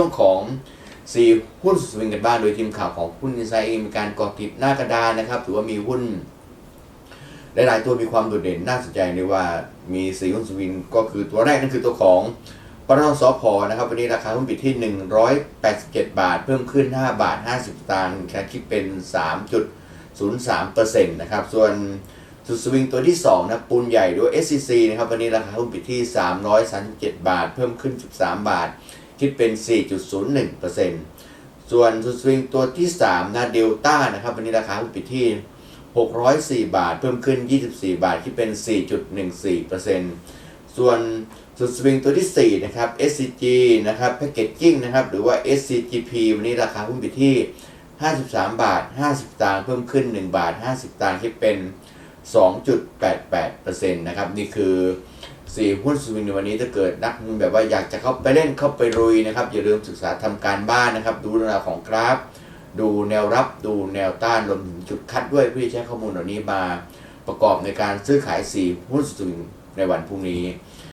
ช่วงของสีหุ้นสวิงกันบ้างโดยทีมข่าวของหุ้นอินไซด์เองมีการกอติดหน้ากระดานนะครับ ถือว่ามีหุ้นหลายๆตัวมีความโดดเด่นน่าสนใจเลยว่ามีสีหุ้นสวิงก็คือตัวแรกนั่นคือตัวของปตทสพนะครับ วันนี้ราคาหุ้นปิดที่ 187 บาท เพิ่มขึ้น 5 บาท 50สตางค์คิดเป็น 3.03%นะครับส่วนสุดสวิงตัวที่2นะปูนใหญ่ด้วย SCC นะครับวันนี้ราคาหุ้นปิดที่ 337 บาท เพิ่มขึ้น 13 บาท คิดเป็น 4.01%ส่วนสุดสวิงตัวที่ 3 นะเดลต้านะครับวันนี้ราคาหุ้นปิดที่ 604 บาท เพิ่มขึ้น 24 บาท คิดเป็น 4.14%ส่วนสุดสวิงตัวที่ 4 นะครับ SCG นะครับ Packaging นะครับ หรือว่า SCGP วันนี้ราคาหุ้นปิดที่ 53 บาท 50 ตางค์เพิ่มขึ้น 1 บาท 50 ตางค์คิดเป็น 2.88%นะครับ นี่คือ สี่หุ้นสวิงในวันนี้ถ้าเกิดนักลงทุนแบบว่าอยากจะเข้าไปเล่นเข้าไปรุยนะครับ อย่าลืมศึกษาทำการบ้านนะครับ ดูเรื่องราวของกราฟ ดูแนวรับดูแนวต้านรวมถึงจุดคัดด้วยเพื่อที่ใช้ข้อมูลเหล่านี้มาประกอบในการซื้อขายสี่หุ้นสวิงในวันพรุ่งนี้